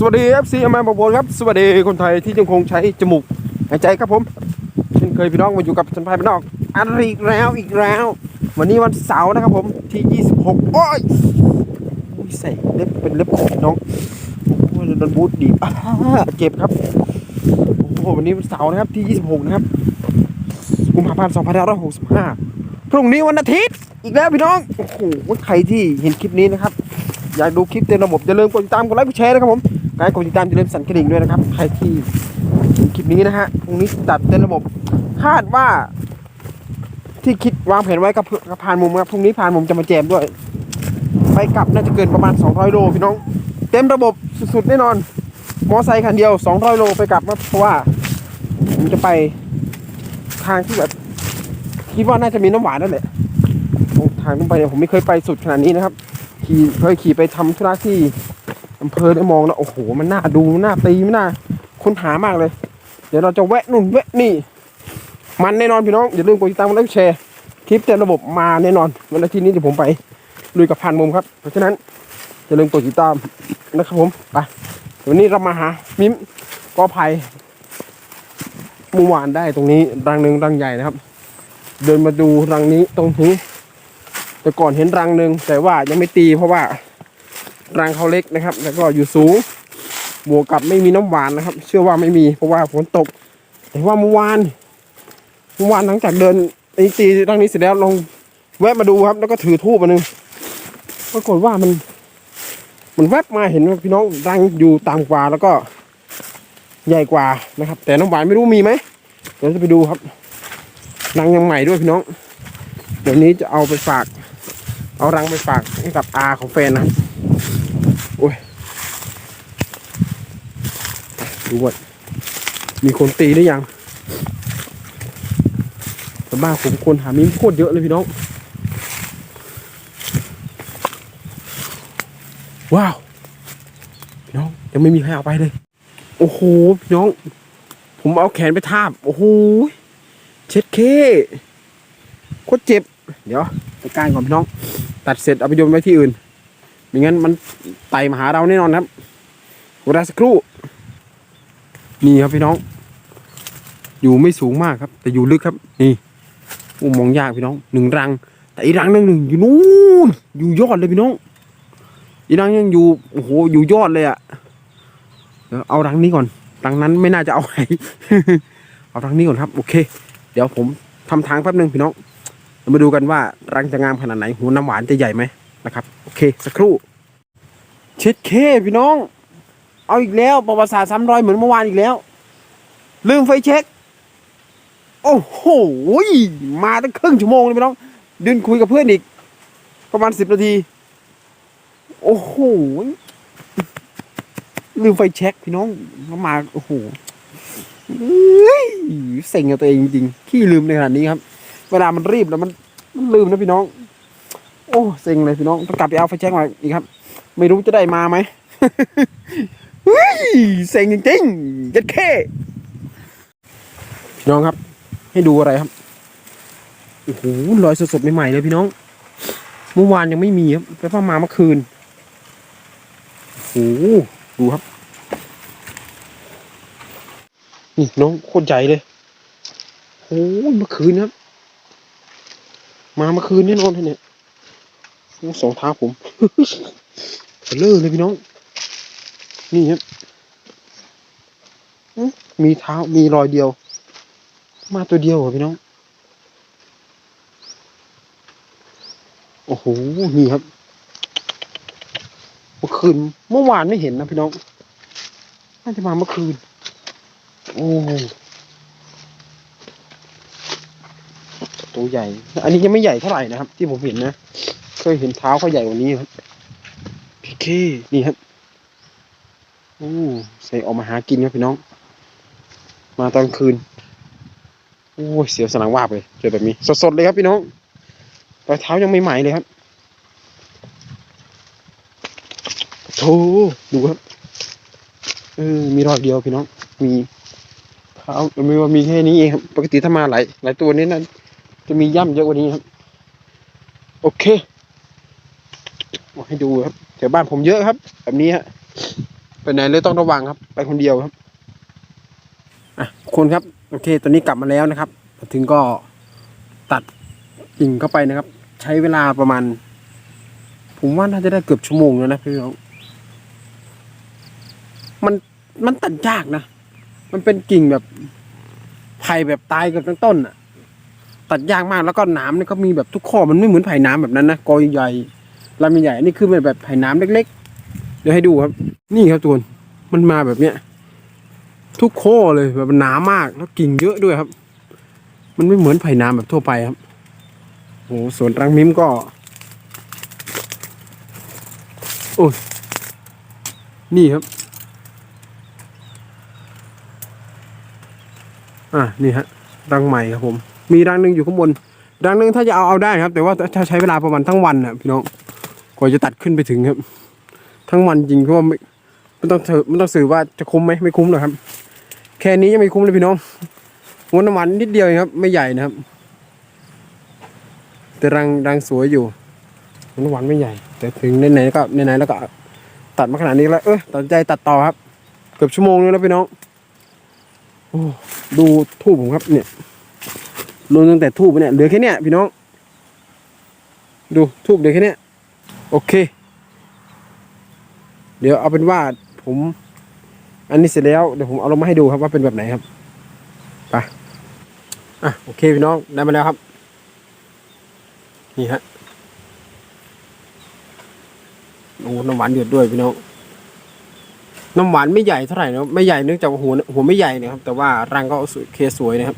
สวัสดี FC อแมนบอบครับ สวัสดีคนไทยที่ยังคงใช้จมูกหายใจครับผมเช่นเคยพี่น้องมาอยู่กับสันพายพี่น้องอันอีกแล้วอีกแล้ว วันนี้วันเสาร์นะครับผมที่ 26 โอ้ยอุ้ยใส่เล็บเป็นเล็บของน้องโอ้ยโดนบูทดีเจ็บครับโอ้โหวันนี้วันเสาร์นะครับที่ 26 นะครับกุมภาพันธ์2565 พรุ่งนี้วันอาทิตย์อีกแล้วพี่น้องโอ้โหใครที่เห็นคลิปนี้นะครับอยากดูคลิปเต็มระบบอย่าลืมกดติดตามกดไลค์กดแชร์นะครับผม ใครกดติดตามอย่าลืมสั่นกระดิ่งด้วยนะครับ ใครที่คลิปนี้นะฮะพรุ่งนี้ตัดเต็มระบบ คาดว่า ที่คิดวางแผนไว้กับกับพานมุมครับพรุ่งนี้พานมุมจะมาแจมด้วย ไปกลับน่าจะเกินประมาณ 200 โลพี่น้อง เต็มระบบสุดๆแน่นอน มอไซค์คันเดียว 200 โลไปกลับครับเพราะว่าผมจะไปทางที่แบบคิดว่าน่าจะมีน้ำหวานนั่นแหละทางต้องไปเนี่ยผมไม่เคยไปสุดขนาดนี้นะครับ ขี่เคยขี่ไปทำธุระที่ อำเภอได้มองแล้วโอ้โหมันน่าดูน่าตีมันน่าค้นหามากเลย เดี๋ยวเราจะแวะนู่นแวะนี่ มันแน่นอนพี่น้องอย่าลืมกดติดตามกดไลค์กดแชร์คลิปเต็มระบบมาแน่นอนวันอาทิตย์นี้เดี๋ยวผมไปลุยกับพันมุมครับ เพราะฉะนั้นอย่าลืมกดติดตามนะครับผมไปวันนี้เรามาหามิมกอไผ่เมื่อวานได้ตรงนี้รังหนึ่งรังใหญ่นะครับ เดินมาดูรังนี้ตรงนี้ แต่ก่อนเห็นรังหนึ่งแต่ว่ายังไม่ตีเพราะว่า รังเขาเล็กนะครับ แล้วก็อยู่สูงบวกกับไม่มีน้ำหวานนะครับ เชื่อว่าไม่มีเพราะว่าฝนตก แต่ว่าเมื่อวานเมื่อวานหลังจากเดินตีตีรังนี้เสร็จแล้วลองแวะมาดูครับ แล้วก็ถือทูบมาหนึ่งปรากฏว่ามัน มันแวบมาเห็นว่าพี่น้องรังอยู่ต่ำกว่าแล้วก็ใหญ่กว่านะครับ แต่น้ำหวานไม่รู้มีไหมเดี๋ยวจะไปดูครับรังยังใหม่ด้วยพี่น้องเดี๋ยวนี้จะเอาไปฝาก เอารังไปฝากให้กับอาของแฟนนะโอ้ยดูว่ามีคนตีหรือยังแต่บ้าผมคนหามิ้มโคตรเยอะเลยพี่น้อง ว้าว พี่น้องยังไม่มีใครเอาไปเลย โอ้โห พี่น้อง ผมเอาแขนไปทาบ โอ้โห เช็ดเคโคตรเจ็บ เดี๋ยวจัดการก่อนพี่น้อง ตัดเสร็จเอาไปโยนไว้ที่อื่นไม่งั้นมันไต่มาหาเราแน่นอนครับเวลาสักครู่ นี่ครับพี่น้อง อยู่ไม่สูงมากครับ แต่อยู่ลึกครับ นี่โอ้มองยากพี่น้องหนึ่งรัง แต่อีรังหนึ่งหนึ่งอยู่นู้นอยู่ยอดเลยพี่น้อง อีรังยังอยู่โอ้โหอยู่ยอดเลยอะเดี๋ยวเอารังนี้ก่อนรังนั้นไม่น่าจะเอาไหเอารังนี้ก่อนครับ โอเค เดี๋ยวผมทำทางแป๊บหนึงพี่น้อง เรามาดูกันว่ารังจะงามขนาดไหนหูน้ำหวานจะใหญ่ไหมนะครับ โอเคสักครู่ เช็ดเคพี่น้อง เอาอีกแล้วประวัติศาสตร์ซ้ำรอยเหมือนเมื่อวานอีกแล้ว ลืมไฟเช็ค โอ้โหมาตั้งครึ่งชั่วโมงเลยพี่น้องดินคุยกับเพื่อนอีก ประมาณสิบนาที โอ้โหลืมไฟเช็คพี่น้องมาโอ้โหเอ้ยเซ็งกับตัวเองจริงขี้ลืมในขนาดนี้ครับ เวลามันรีบแล้วมันมันลืมนะพี่น้อง โอ้เซ็งเลยพี่น้องต้องกลับไปเอาไฟแช็กมาอีกครับ ไม่รู้จะได้มาไหมเฮ้ยเซ็งจริงๆเจ็ดเคพี่น้องครับ ให้ดูอะไรครับโอ้โหรอยสดๆใหม่ๆเลยพี่น้อง เมื่อวานยังไม่มีครับไปพ่อมาเมื่อคืนโอ้โหดูครับ นี่น้องโคตรใหญ่เลยโอ้ยเมื่อคืนครับ มาเมื่อคืนแน่นอนเนี่ยสองเท้าผมเบลอเลยพี่น้อง นี่ครับอื้อมีเท้ามีรอยเดียว มาตัวเดียวเหรอพี่น้อง โอ้โห นี่ครับ เมื่อคืน เมื่อวานไม่เห็นนะพี่น้อง น่าจะมาเมื่อคืน โอ้ ตัวใหญ่ อันนี้ยังไม่ใหญ่เท่าไหร่นะครับ ที่ผมเห็นนะเคยเห็นเท้าเขาใหญ่กว่านี้ครับพี่เคนี่ครับโอ้ใส่ออกมาหากินครับพี่น้อง มาตอนคืนโอ้ยเสียวสนังวาบเลยเจอแบบนี้ สดๆเลยครับพี่น้องรอยเท้ายังไม่ใหม่เลยครับโธ่ดูครับเออมีรอยเดียวพี่น้อง มีเท้าไม่ว่ามีแค่นี้เองครับ ปกติถ้ามาหลายหลายตัวนี้นะ จะมีย่ำเยอะกว่านี้ครับ โอเคเอาให้ดูครับแถวบ้านผมเยอะครับ แบบนี้ฮะไปไหนเลยต้องระวังครับ ไปคนเดียวครับอะคนครับ โอเค ตอนนี้กลับมาแล้วนะครับ ถึงก็ตัดกิ่งเข้าไปนะครับ ใช้เวลาประมาณ ผมว่าน่าจะได้เกือบชั่วโมงแล้วนะพี่น้องมันมันตัดยากนะ มันเป็นกิ่งแบบไผ่แบบตายเกับทั้งต้นอะ ตัดยากมากแล้วก็หน้ำเนี่ยก็มีแบบทุกข้อมันไม่เหมือนไผ่น้ำแบบนั้นนะกอใหญ่ๆลำใหญ่อันนี่คือเป็นแบบไผ่น้ำเล็ก ๆ เดี๋ยวให้ดูครับ นี่ครับทุกคนมันมาแบบเนี้ยทุกข้อเลยแบบหนามากแล้วกิ่งเยอะด้วยครับ มันไม่เหมือนไผ่น้ำแบบทั่วไปครับโอ้โหสวนรังมิมก็โอ้ยนี่ครับ อะนี่ฮะรังใหม่ครับผม มีรังหนึ่งอยู่ข้างบน รังหนึ่งถ้าจะเอาเอาได้ครับ แต่ว่าถ้าใช้เวลาประมาณทั้งวันนะพี่น้องกว่าจะตัดขึ้นไปถึงครับ ทั้งวันจริงเพราะว่าไม่ไม่ต้องเถอะไม่ต้องสื่อว่าจะคุ้มไหมไม่คุ้มหรอกครับ แค่นี้ยังไม่คุ้มเลยพี่น้องวนน้ำมันนิดเดียวเองครับ ไม่ใหญ่นะครับ แต่รังรังสวยอยู่งวนน้ำมันไม่ใหญ่ แต่ถึงไหนๆก็ไหนๆแล้วก็ ตัดมาขนาดนี้แล้ว เออตัดใจตัดต่อครับ เกือบชั่วโมงนึงแล้วพี่น้องโอ้ดูทูบผมครับเนี่ย รวมตั้งแต่ทูบเนี่ยเหลือแค่เนี้ยพี่น้อง ดูทูบเหลือแค่เนี้ยโอเค เดี๋ยวเอาเป็นว่าผม อันนี้เสร็จแล้วเดี๋ยวผมเอาลงมาให้ดูครับว่าเป็นแบบไหนครับไปอะโอเคพี่น้องได้มาแล้วครับ นี่ฮะโอ้น้ำหวานหยดด้วยพี่น้องน้ำหวานไม่ใหญ่เท่าไหร่นะไม่ใหญ่เนื่องจากหัวหัวไม่ใหญ่นะครับ แต่ว่ารังก็สวยเคสวยนะครับ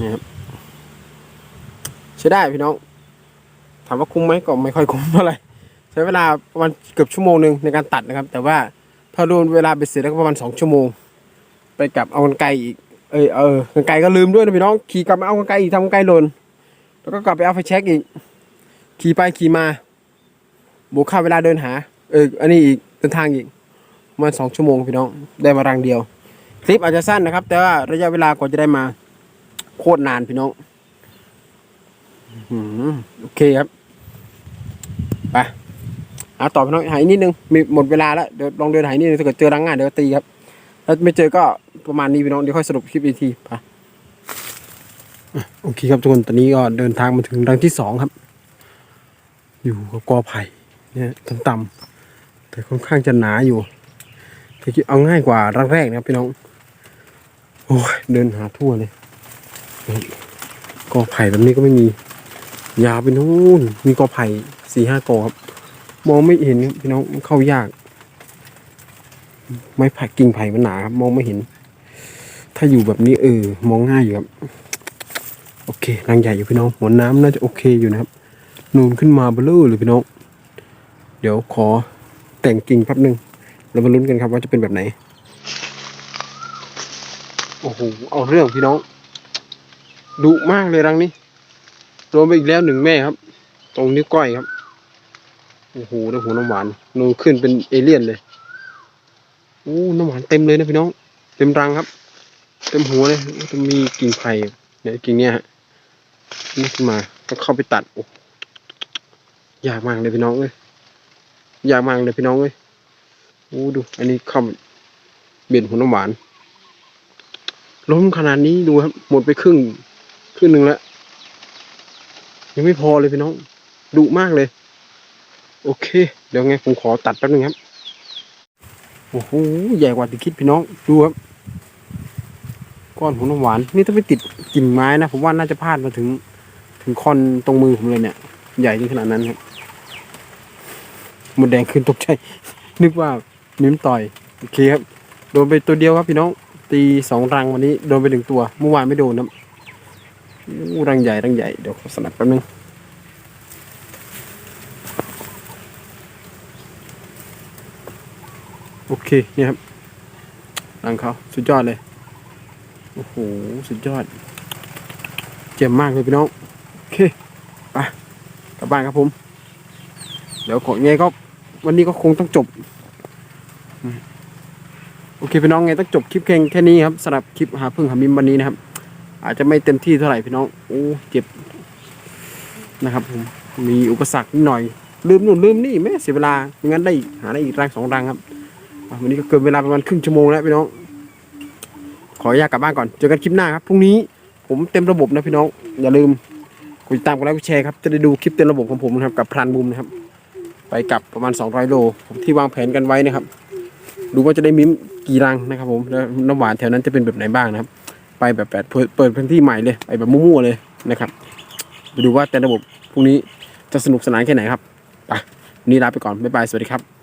นี่ครับใช้ได้พี่น้อง ถามว่าคุ้มไหมก็ไม่ค่อยคุ้มเท่าไหร่ใช้เวลาประมาณเกือบชั่วโมงหนึ่งในการตัดนะครับ แต่ว่าถ้ารวมเวลาเบ็ดเสร็จแล้วก็ประมาณสองชั่วโมง ไปกับเอากันไกลอีกเอยเออกันไกลก็ลืมด้วยนะพี่น้องขี่กลับมาเอากันไกลอีกทำกันไกลหล่นแล้วก็กลับไปเอาไฟแช็กอีก ขี่ไปขี่มาบวกค่าเวลาเดินหา เอออันนี้อีกเดินทางอีกประมาณสองชั่วโมงพี่น้องได้มารังเดียว คลิปอาจจะสั้นนะครับ แต่ว่าระยะเวลากว่าจะได้มา โคตรนานพี่น้องอโอเคครับไปหาต่อพี่น้องหายนิดนึงมีหมดเวลาแล้วเดี๋ยวลองเดินหายนิดนึงถ้าเกิดเจอรังงายเดี๋ยวตีครับถ้าไม่เจอก็ประมาณนี้พี่น้องเดี๋ยวค่อยสรุปคลิปอีกทีไปโอเคครับทุกคนตอนนี้ก็เดินทางมาถึงรังที่สองครับ อยู่กับกอไผ่เนี่ยต่ำๆแต่ค่อนข้างจะหนาอยู่แต่คิดเอาง่ายกว่ารังแรกนะครับพี่น้องโอ้ยเดินหาทั่วเลย กอไผ่แบบนี้ก็ไม่มี ยาวไปนู่น มีกอไผ่สี่ห้ากอครับ มองไม่เห็นครับพี่น้องเข้ายาก ไม้ไผ่กิ่งไผ่มันหนาครับ มองไม่เห็น ถ้าอยู่แบบนี้เออ มองง่ายอยู่ครับ โอเครังใหญ่อยู่พี่น้องหัวน้ำน่าจะโอเคอยู่นะครับ นูนขึ้นมาเบลอเลยพี่น้อง เดี๋ยวขอแต่งกิ่งแป๊บหนึ่งเรามาลุ้นกันครับว่าจะเป็นแบบไหน โอ้โห เอาเรื่องพี่น้อง ดุมากเลยรังนี้รวมไปอีกแล้วหนึ่งแม่ครับ ตรงนิ้วก้อยครับโอ้โหน้ำหูน้ำหวานนูนขึ้นเป็นเอเลี่ยนเลยโอ้น้ำหวานเต็มเลยนะพี่น้อง เต็มรังครับ เต็มหัวเลยจะมีกิ่งไผ่เนี่ยกิ่งเนี้ยฮะนี่ขึ้นมาก็เข้าไปตัดโอ้ยากมากเลยพี่น้องเอ้ยยากมากเลยพี่น้องเอ้ยโอ้ดู อันนี้ข้าเบียดหัวน้ำหวานล้มขนาดนี้ดูครับหมดไปครึ่ง ครึ่งหนึ่งแล้วยังไม่พอเลยพี่น้องดุมากเลย โอเค เดี๋ยวไงผมขอตัดแป๊บนึงครับโอ้โหใหญ่กว่าที่คิดพี่น้องดูครับก้อนหัวน้ำหวาน นี่ถ้าไม่ติดกิ่งไม้นะ ผมว่าน่าจะพลาดมาถึง ถึงคอนตรงมือผมเลยเนี่ย ใหญ่ถึงขนาดนั้นครับหมดแดงขึ้นตกใจนึกว่ามิ้มต่อยโอเคครับโดนไปตัวเดียวครับพี่น้อง ตีสองรังวันนี้โดนไปหนึ่งตัว เมื่อวานไม่โดนนะ อู้รังใหญ่รังใหญ่เดี๋ยวขอสนับแป๊บนึงโอเคเนี่ยครับรังเขาสุดยอดเลยโอ้โหสุดยอด เจ็บมากเลยพี่น้องโอเคไปกลับบ้านครับผม เดี๋ยวขอไงก็วันนี้ก็คงต้องจบโอเคพี่น้องไงต้องจบคลิปแค่แค่นี้ครับสำหรับคลิปหาพึ่งหามิมวันนี้นะครับ อาจจะไม่เต็มที่เท่าไหร่พี่น้องโอ้เจ็บนะครับผมมีอุปสรรคนิดหน่อย ลืมนู่นลืมนี่แม่เสียเวลาไม่งั้นได้หาได้อีกรังสองรังครับวันนี้ก็เกินเวลาประมาณครึ่งชั่วโมงแล้วพี่น้อง ขออนุญาตกลับบ้านก่อนเจอกันคลิปหน้าครับพรุ่งนี้ผมเต็มระบบนะพี่น้องอย่าลืมกดติดตามกดไลค์กดแชร์ครับจะได้ดูคลิปเต็มระบบของผมนะครับกับพรานบุมนะครับ ไปกลับประมาณ 200 โลผมที่วางแผนกันไว้นะครับ ดูว่าจะได้มิ้มกี่รังนะครับผมแล้วน้ำหวานแถวนั้นจะเป็นแบบไหนบ้างนะครับ ไปแบบแบบเปิดเปิดพื้นที่ใหม่เลยไปแบบมั่วๆเลยนะครับไปดูว่าแต่ระบบพวกนี้จะสนุกสนานแค่ไหนครับไปวันนี้ลาไปก่อนบ๊ายบายสวัสดีครับ